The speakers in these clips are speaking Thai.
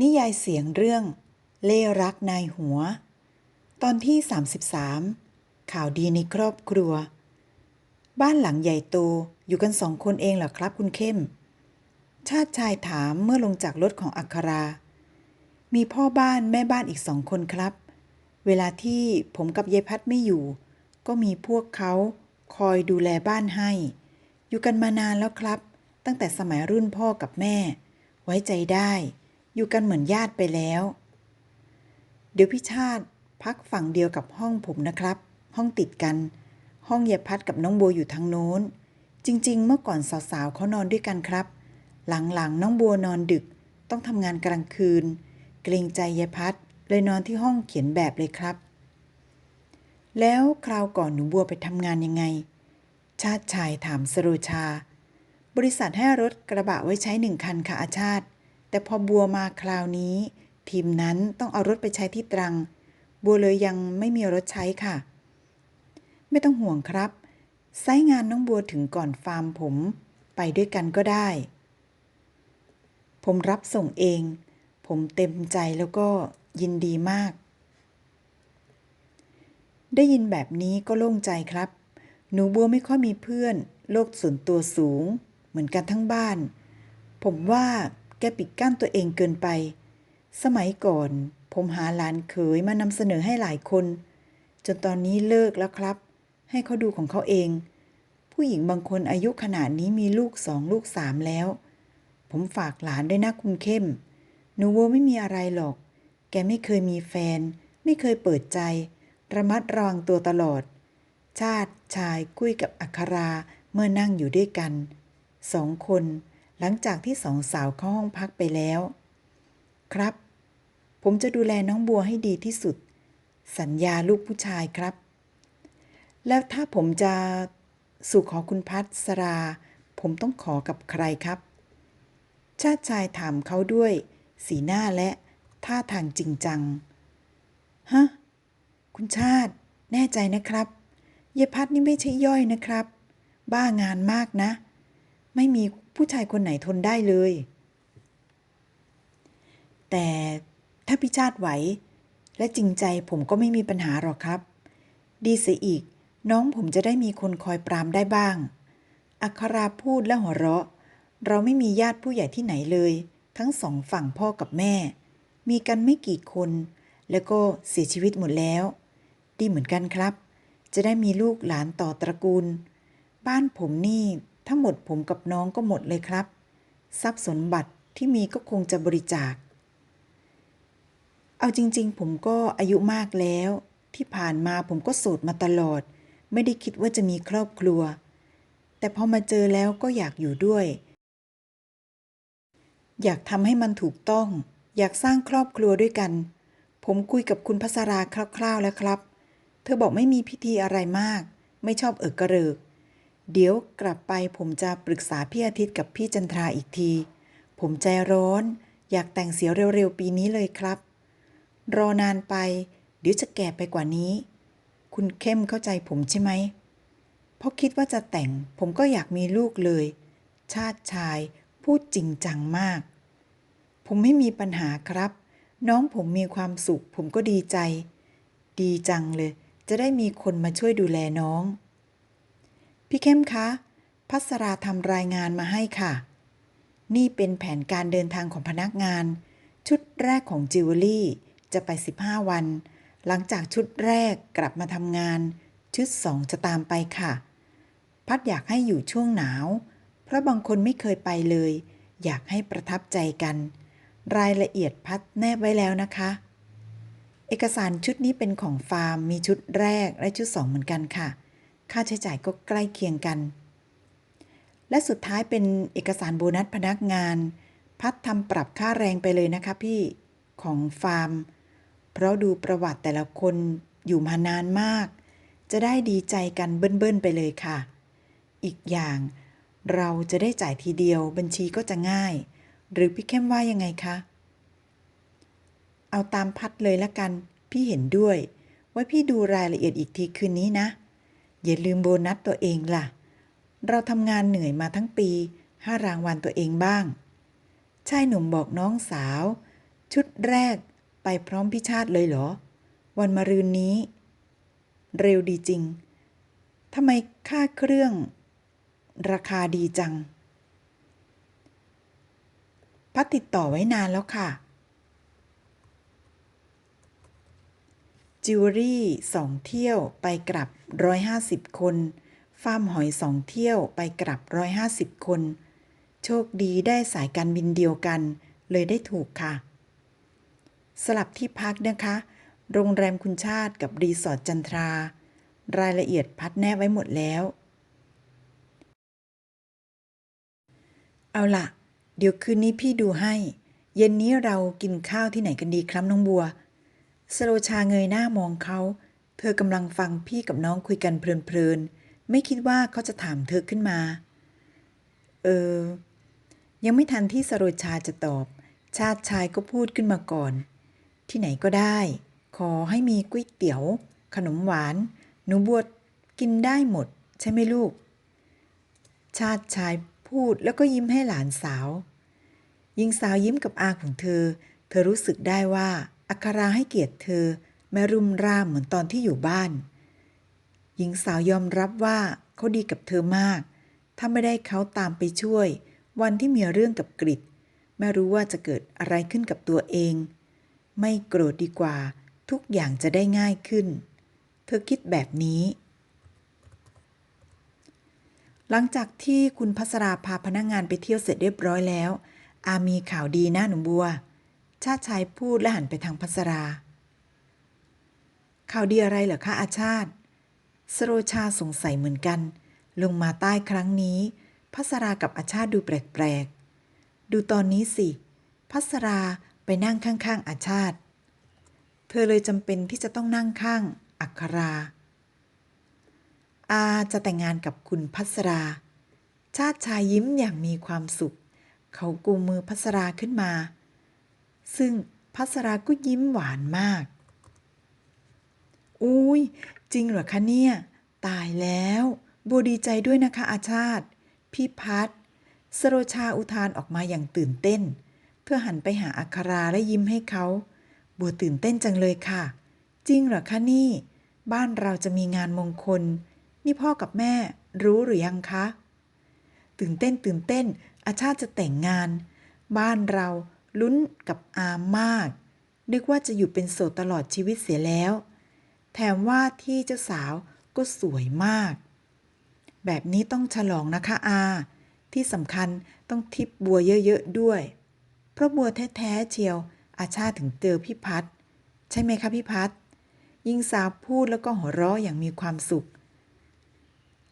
นิยายเสียงเรื่อง เล่รักนายหัว ตอนที่ 33 ข่าวดีในครอบครัว บ้านหลังใหญ่โตอยู่กันสองคนเองเหรอครับคุณเข้ม ชาติชายถามเมื่อลงจากรถของอัครา มีพ่อบ้านแม่บ้านอีกสองคนครับ เวลาที่ผมกับยายพัดไม่อยู่ ก็มีพวกเขาคอยดูแลบ้านให้ อยู่กันมานานแล้วครับ ตั้งแต่สมัยรุ่นพ่อกับแม่ ไว้ใจได้ อยู่กันเหมือนญาติไปแล้ว เดี๋ยวพี่ชาติพักฝั่งเดียวกับห้องผมนะครับ ห้องติดกัน ห้องยายพัดกับน้องโบอยู่ทางโน้น จริง ๆ เมื่อก่อนสาวๆเขานอนด้วยกันครับ หลังๆน้องบัวนอนดึก ต้องทำงานกลางคืน เกรงใจยายพัดเลยนอนที่ห้องเขียนแบบเลยครับ แล้วคราวก่อนหนูบัวไปทำงานยังไง ชาติชายถามสโรชา บริษัทให้รถกระบะไว้ใช้หนึ่งคันค่ะอาชาติ แต่พอบัวมาคราวนี้ ทีมนั้นต้องเอารถไปใช้ที่ตรัง บัวเลยยังไม่มีรถใช้ค่ะ ไม่ต้องห่วงครับไซงานน้องบัวถึงก่อนฟาร์มผม ไปด้วยกันก็ได้ ผมรับส่งเอง ผมเต็มใจแล้วก็ยินดีมาก ได้ยินแบบนี้ก็โล่งใจครับ หนูบัวไม่ค่อยมีเพื่อน โลกส่วนตัวสูง เหมือนกันทั้งบ้าน ผมว่า แกปิดกั้นตัวเองเกินไป สมัยก่อน ผมหาหลานเขยมานำเสนอให้หลายคน จนตอนนี้เลิกแล้วครับ ให้เขาดูของเขาเอง ผู้หญิงบางคนอายุขนาดนี้มีลูกสองลูกสามแล้ว ผมฝากหลานด้วยนะคุณเข้มหนูบัวไม่มีอะไรหรอก แกไม่เคยมีแฟน ไม่เคยเปิดใจ ระมัดระวังตัวตลอด ชาติชายคุยกับอัคราเมื่อนั่งอยู่ด้วยกันสองคน หลังจากที่สองสาวเข้าห้องพักไปแล้ว ครับ ผมจะดูแลน้องบัวให้ดีที่สุด สัญญาลูกผู้ชายครับ แล้วถ้าผมจะสู่ขอคุณพัสรา ผมต้องขอกับใครครับ ชาติชายถามเขาด้วย สีหน้าและท่าทางจริงจัง ฮะ คุณชาติแน่ใจนะครับ เยพัดนี่ไม่ใช่ย่อยนะครับ บ้างานมากนะ ไม่มีผู้ชายคนไหนทนได้เลย แต่ถ้าพิชาติไหว และจริงใจผมก็ไม่มีปัญหาหรอกครับ ดีเสียอีก น้องผมจะได้มีคนคอยปรามได้บ้าง อัคราพูดและหัวเราะ เราไม่มีญาติผู้ใหญ่ที่ไหนเลย ทั้งสองฝั่งพ่อกับแม่ มีกันไม่กี่คน แล้วก็เสียชีวิตหมดแล้ว ดีเหมือนกันครับ จะได้มีลูกหลานต่อตระกูล บ้านผมนี่ ถ้าหมดผมกับน้องก็หมดเลยครับ ทรัพย์สมบัติที่มีก็คงจะบริจาค เอาจริงๆ ผมก็อายุมากแล้ว ที่ผ่านมาผมก็โสดมาตลอด ไม่ได้คิดว่าจะมีครอบครัว แต่พอมาเจอแล้วก็อยากอยู่ด้วย อยากทำให้มันถูกต้อง อยากสร้างครอบครัวด้วยกัน ผมคุยกับคุณพัสราคร่าวๆแล้วครับ เธอบอกไม่มีพิธีอะไรมาก ไม่ชอบเอิกกระเริก เดี๋ยวกลับไปผมจะปรึกษาพี่อาทิตย์กับพี่จันทราอีกที ผมใจร้อน อยากแต่งเสียเร็วๆปีนี้เลยครับ รอนานไป เดี๋ยวจะแก่ไปกว่านี้ คุณเข้มเข้าใจผมใช่ไหมเพราะคิดว่าจะแต่งผมก็อยากมีลูกเลย ชาติชายพูดจริงจังมาก ผมไม่มีปัญหาครับ น้องผมมีความสุข ผมก็ดีใจ ดีจังเลย จะได้มีคนมาช่วยดูแลน้อง พี่เข้มคะพัสราทำรายงานมาให้ค่ะ นี่เป็นแผนการเดินทางของพนักงาน ชุดแรกของจิวเวลรี่จะไป 15 วัน หลังจากชุดแรกกลับมาทำงาน ชุดสองจะตามไปค่ะ พัดอยากให้อยู่ช่วงหนาว เพราะบางคนไม่เคยไปเลย อยากให้ประทับใจกัน รายละเอียดพัดแนบไว้แล้วนะคะ เอกสารชุดนี้เป็นของฟาร์มมีชุดแรกและชุดสองเหมือนกันค่ะ ค่าใช้จ่ายก็ใกล้เคียงกัน และสุดท้ายเป็นเอกสารโบนัสพนักงาน พัดทำปรับค่าแรงไปเลยนะคะพี่ของฟาร์ม เพราะดูประวัติแต่ละคนอยู่มานานมาก จะได้ดีใจกันเบิ้ลๆไปเลยค่ะ อีกอย่างเราจะได้จ่ายทีเดียวบัญชีก็จะง่าย หรือพี่เข้มว่ายังไงคะ เอาตามพัดเลยละกัน พี่เห็นด้วยไว้พี่ดูรายละเอียดอีกทีคืนนี้นะ อย่าลืมโบนัสตัวเองล่ะ เราทำงานเหนื่อยมาทั้งปีห้ารางวัลตัวเองบ้าง ชายหนุ่มบอกน้องสาว ชุดแรกไปพร้อมพิชาติเลยเหรอ วันมะรืนนี้ เร็วดีจริงทำไมค่าเครื่อง ราคาดีจัง พัดติดต่อไว้นานแล้วค่ะ จิวเวลรี่สองเที่ยวไปกลับร้อยห้าสิบคนฟาร์มหอยสองเที่ยวไปกลับร้อยห้าสิบคน โชคดีได้สายการบินเดียวกัน เลยได้ถูกค่ะ สลับที่พักนะคะ โรงแรมคุณชาติกับรีสอร์ทจันทรา รายละเอียดพัดแนบไว้หมดแล้ว เอาละเดี๋ยวคืนนี้พี่ดูให้ เย็นนี้เรากินข้าวที่ไหนกันดีครับน้องบัว สโลชาเงยหน้ามองเขา เธอกำลังฟังพี่กับน้องคุยกันเพลินๆ ไม่คิดว่าเขาจะถามเธอขึ้นมา เออ ยังไม่ทันที่สโรชาจะตอบ ชาติชายก็พูดขึ้นมาก่อน ที่ไหนก็ได้ ขอให้มีก๋วยเตี๋ยว ขนมหวาน หนูบวชกินได้หมด ใช่ไหมลูก ชาติชายพูดแล้วก็ยิ้มให้หลานสาวหญิงสาวยิ้มกับอาของเธอ เธอรู้สึกได้ว่า อัคราให้เกียรติเธอแม้รุมร่ามเหมือนตอนที่อยู่บ้าน หญิงสาวยอมรับว่าเขาดีกับเธอมาก ถ้าไม่ได้เขาตามไปช่วย วันที่มีเรื่องกับกริดไม่รู้ว่าจะเกิดอะไรขึ้นกับตัวเอง ไม่โกรธดีกว่า ทุกอย่างจะได้ง่ายขึ้น เธอคิดแบบนี้ หลังจากที่คุณพัสราพาพนักงงานไปเที่ยวเสร็จเรียบร้อยแล้ว อามีข่าวดีนะหนูบัว ชาติชายพูดและหันไปทางพัสรา ข่าวดีอะไรเหรอคะอาชาติ สโรชาสงสัยเหมือนกัน ลงมาใต้ครั้งนี้ พัสรากับอาชาติดูแปลกๆ ดูตอนนี้สิ พัสราไปนั่งข้างๆ อาชาติ เธอเลยจำเป็นที่จะต้องนั่งข้างอัครา อาจะแต่งงานกับคุณพัสรา ชาติชายยิ้มอย่างมีความสุข เขากุมมือพัสราขึ้นมา ซึ่งพัสราก็ยิ้มหวานมาก อุ้ยจริงเหรอคะเนี่ย ตายแล้วบัวดีใจด้วยนะคะอาชาติ พี่พัดสโรชาอุทานออกมาอย่างตื่นเต้น เพื่อหันไปหาอัคราและยิ้มให้เขา บัวตื่นเต้นจังเลยค่ะ จริงเหรอคะนี่ บ้านเราจะมีงานมงคล นี่พ่อกับแม่รู้หรือยังคะ ตื่นเต้นตื่นเต้น อาชาติจะแต่งงาน บ้านเรา ลุ้นกับอามมาก นึกว่าจะอยู่เป็นโสดตลอดชีวิตเสียแล้ว แถมว่าที่เจ้าสาวก็สวยมาก แบบนี้ต้องฉลองนะคะอา ที่สำคัญต้องทิปบัวเยอะๆด้วย เพราะบัวแท้ๆเชียว อาชาถึงเจอพี่พัดใช่ไหมคะพี่พัดยิงสาวพูดแล้วก็หัวเราะอย่างมีความสุข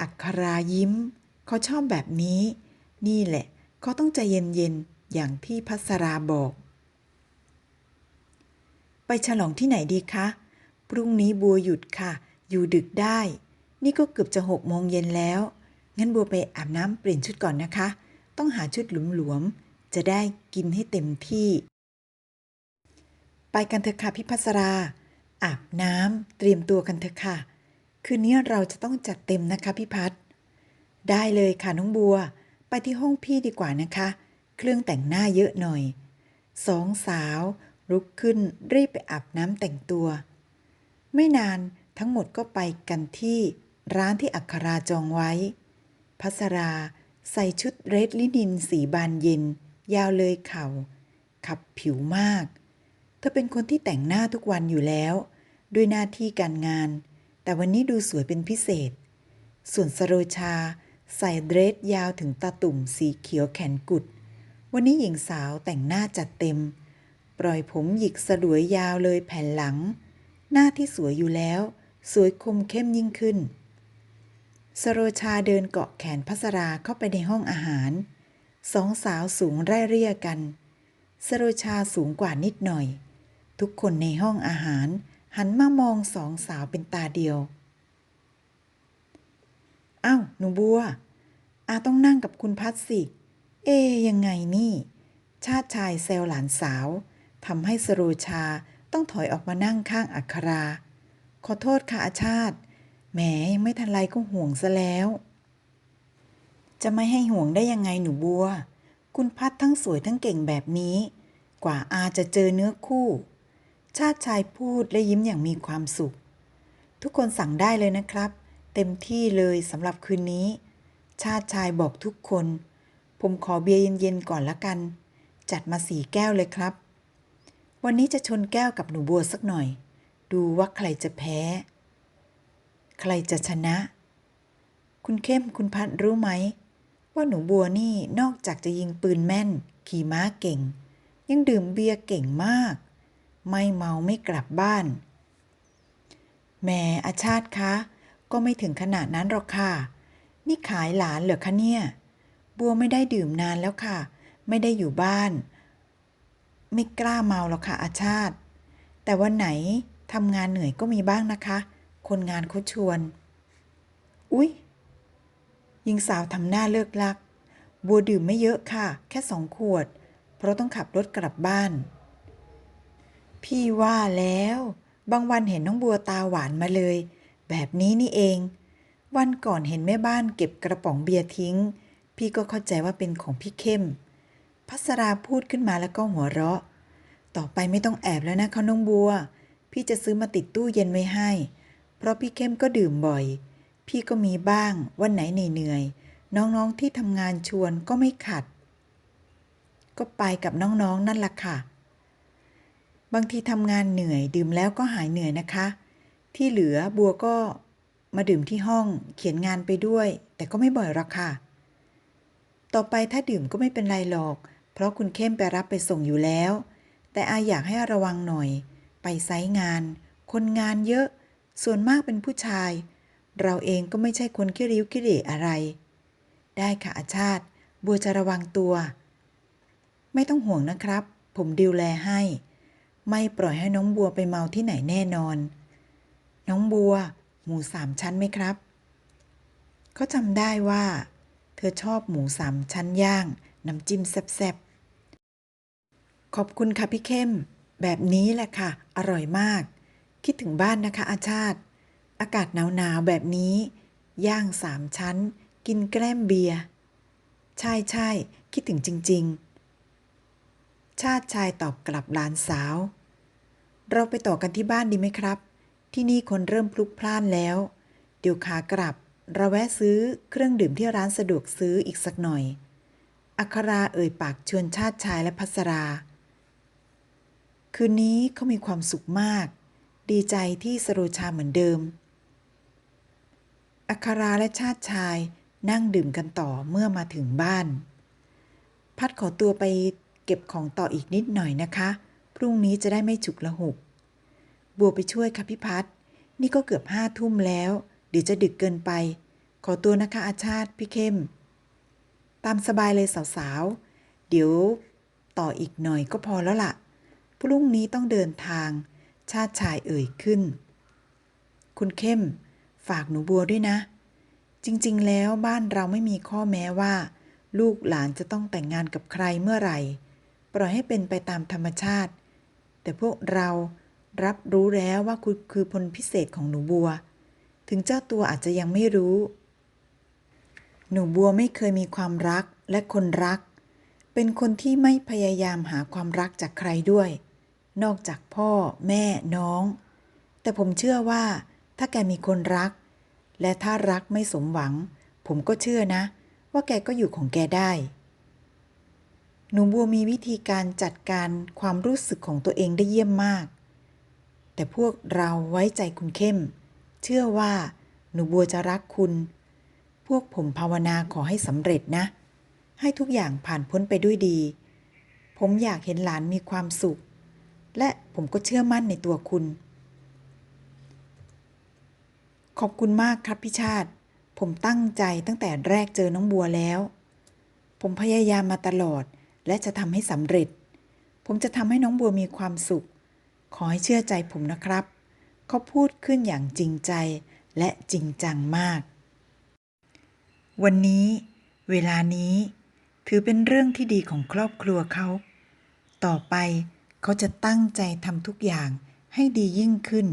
อัครายิ้ม เขาชอบแบบนี้ นี่แหละ เขาต้องใจเย็นๆ อย่างที่พัสราบอก ไปฉลองที่ไหนดีคะ พรุ่งนี้บัวหยุดค่ะ อยู่ดึกได้ นี่ก็เกือบจะหกโมงเย็นแล้ว งั้นบัวไปอาบน้ำเปลี่ยนชุดก่อนนะคะ ต้องหาชุดหลวมๆ จะได้กินให้เต็มที่ ไปกันเถอะค่ะพี่พัสรา อาบน้ำเตรียมตัวกันเถอะค่ะ คืนนี้เราจะต้องจัดเต็มนะคะพี่พัดได้เลยค่ะน้องบัว ไปที่ห้องพี่ดีกว่านะคะ เครื่องแต่งหน้าเยอะหน่อย สองสาวลุกขึ้นรีบไปอาบน้ำแต่งตัว ไม่นานทั้งหมดก็ไปกันที่ร้านที่อัคราจองไว้ พัสราใส่ชุดเรดลินินสีบานเย็น ยาวเลยเข่า ขับผิวมาก เธอเป็นคนที่แต่งหน้าทุกวันอยู่แล้ว ด้วยหน้าที่การงาน แต่วันนี้ดูสวยเป็นพิเศษ ส่วนสโรชาใส่เดรสยาวถึงตาตุ่มสีเขียวแขนกุด วันนี้หญิงสาวแต่งหน้าจัดเต็ม ปล่อยผมหยิกสลวยยาวเลยแผ่นหลัง หน้าที่สวยอยู่แล้ว สวยคมเข้มยิ่งขึ้น สโรชาเดินเกาะแขนพัสราเข้าไปในห้องอาหาร สองสาวสูงไร่เรียกัน สโรชาสูงกว่านิดหน่อย ทุกคนในห้องอาหาร หันมามองสองสาวเป็นตาเดียวอ้าวหนูบัวอาต้องนั่งกับคุณพัดสิ เอยังไงนี่ ชาติชายแซวหลานสาวทำให้สโรชาต้องถอยออกมานั่งข้างอัครา ขอโทษค่ะอาชาติแหมยังไม่ทันไรก็ห่วงซะแล้ว จะไม่ให้ห่วงได้ยังไงหนูบัว คุณพัดทั้งสวยทั้งเก่งแบบนี้ กว่าอาจะเจอเนื้อคู่ ชาติชายพูดและยิ้มอย่างมีความสุข ทุกคนสั่งได้เลยนะครับ เต็มที่เลยสำหรับคืนนี้ ชาติชายบอกทุกคน ผมขอเบียร์เย็นๆก่อนละกัน จัดมาสี่แก้วเลยครับ วันนี้จะชนแก้วกับหนูบัวสักหน่อย ดูว่าใครจะแพ้ ใครจะชนะ คุณเข้มคุณพัดรู้ไหม ว่าหนูบัวนี่นอกจากจะยิงปืนแม่น ขี่ม้าเก่ง ยังดื่มเบียร์เก่งมาก ไม่เมาไม่กลับบ้านแหมอาชาติคะ ก็ไม่ถึงขนาดนั้นหรอกค่ะ นี่ขายหลานเหรอคะเนี่ย บัวไม่ได้ดื่มนานแล้วค่ะ ไม่ได้อยู่บ้าน ไม่กล้าเมาหรอกค่ะอาชาติ แต่วันไหนทำงานเหนื่อยก็มีบ้างนะคะ คนงานเขาชวน อุ๊ยหญิงสาวทำหน้าเลิกลัก บัวดื่มไม่เยอะค่ะ แค่สองขวด เพราะต้องขับรถกลับบ้าน พี่ว่าแล้ว บางวันเห็นน้องบัวตาหวานมาเลย แบบนี้นี่เอง วันก่อนเห็นแม่บ้านเก็บกระป๋องเบียร์ทิ้ง พี่ก็เข้าใจว่าเป็นของพี่เข้ม พัสราพูดขึ้นมาแล้วก็หัวเราะ ต่อไปไม่ต้องแอบแล้วนะคะน้องบัว พี่จะซื้อมาติดตู้เย็นไว้ให้ เพราะพี่เข้มก็ดื่มบ่อย พี่ก็มีบ้างวันไหนเหนื่อยๆน้องๆที่ทำงานชวนก็ไม่ขัด ก็ไปกับน้องๆนั่นล่ะค่ะ บางทีทำงานเหนื่อยดื่มแล้วก็หายเหนื่อยนะคะ ที่เหลือบัวก็มาดื่มที่ห้องเขียนงานไปด้วย แต่ก็ไม่บ่อยหรอกค่ะ ต่อไปถ้าดื่มก็ไม่เป็นไรหรอก เพราะคุณเข้มไปรับไปส่งอยู่แล้ว แต่อาอยากให้ระวังหน่อย ไปไซต์งาน คนงานเยอะ ส่วนมากเป็นผู้ชาย เราเองก็ไม่ใช่คนขี้ริ้วขี้เหร่อะไร ได้ค่ะอาชาติ บัวจะระวังตัว ไม่ต้องห่วงนะครับ ผมดูแลให้ ไม่ปล่อยให้น้องบัวไปเมาที่ไหนแน่นอน น้องบัว หมูสามชั้นไหมครับเขาจำได้ว่า เธอชอบหมูสามชั้นย่าง น้ำจิ้มแซ่บๆ ขอบคุณค่ะพี่เข้ม แบบนี้แหละค่ะ อร่อยมาก คิดถึงบ้านนะคะ อาชาติ อากาศหนาวๆแบบนี้ ย่างสามชั้น กินแกล้มเบียร์ใช่ใช่คิดถึงจริง ๆ ชาติชายตอบกลับหลานสาว เราไปต่อกันที่บ้านดีไหมครับ ที่นี่คนเริ่มพลุกพล่านแล้ว เดี๋ยวขากลับ เราแวะซื้อเครื่องดื่มที่ร้านสะดวกซื้ออีกสักหน่อย อัคราเอ่ยปากชวนชาติชายและพัสรา คืนนี้เขามีความสุขมาก ดีใจที่สโรชาเหมือนเดิม อัคราและชาติชายนั่งดื่มกันต่อเมื่อมาถึงบ้าน พัดขอตัวไปเก็บของต่ออีกนิดหน่อยนะคะ พรุ่งนี้จะได้ไม่ฉุกละหุก บัวไปช่วยค่ะพี่พัด นี่ก็เกือบห้าทุ่มแล้ว เดี๋ยวจะดึกเกินไป ขอตัวนะคะอาชาติพี่เข้ม ตามสบายเลยสาวๆ เดี๋ยวต่ออีกหน่อยก็พอแล้วล่ะ พรุ่งนี้ต้องเดินทาง ชาติชายเอ่ยขึ้น คุณเข้ม ฝากหนูบัวด้วยนะ จริงๆ แล้วบ้านเราไม่มีข้อแม้ว่า ลูกหลานจะต้องแต่งงานกับใครเมื่อไหร่ ปล่อยให้เป็นไปตามธรรมชาติ แต่พวกเรารับรู้แล้วว่าคุณคือพลพิเศษของหนูบัว ถึงเจ้าตัวอาจจะยังไม่รู้ หนูบัวไม่เคยมีความรักและคนรัก เป็นคนที่ไม่พยายามหาความรักจากใครด้วย นอกจากพ่อ แม่น้อง แต่ผมเชื่อว่า ถ้าแกมีคนรัก และถ้ารักไม่สมหวัง ผมก็เชื่อนะ ว่าแกก็อยู่ของแกได้หนูบัวมีวิธีการจัดการความรู้สึกของตัวเองได้เยี่ยมมาก แต่พวกเราไว้ใจคุณเข้ม เชื่อว่าหนูบัวจะรักคุณ พวกผมภาวนาขอให้สำเร็จนะ ให้ทุกอย่างผ่านพ้นไปด้วยดี ผมอยากเห็นหลานมีความสุข และผมก็เชื่อมั่นในตัวคุณ ขอบคุณมากครับพี่ชาติ ผมตั้งใจตั้งแต่แรกเจอน้องบัวแล้ว ผมพยายามมาตลอดและจะทำให้สำเร็จ ผมจะทำให้น้องบัวมีความสุข ขอให้เชื่อใจผมนะครับ เขาพูดขึ้นอย่างจริงใจและจริงจังมาก วันนี้ เวลานี้ ถือเป็นเรื่องที่ดีของครอบครัวเขา ต่อไปเขาจะตั้งใจทำทุกอย่างให้ดียิ่งขึ้น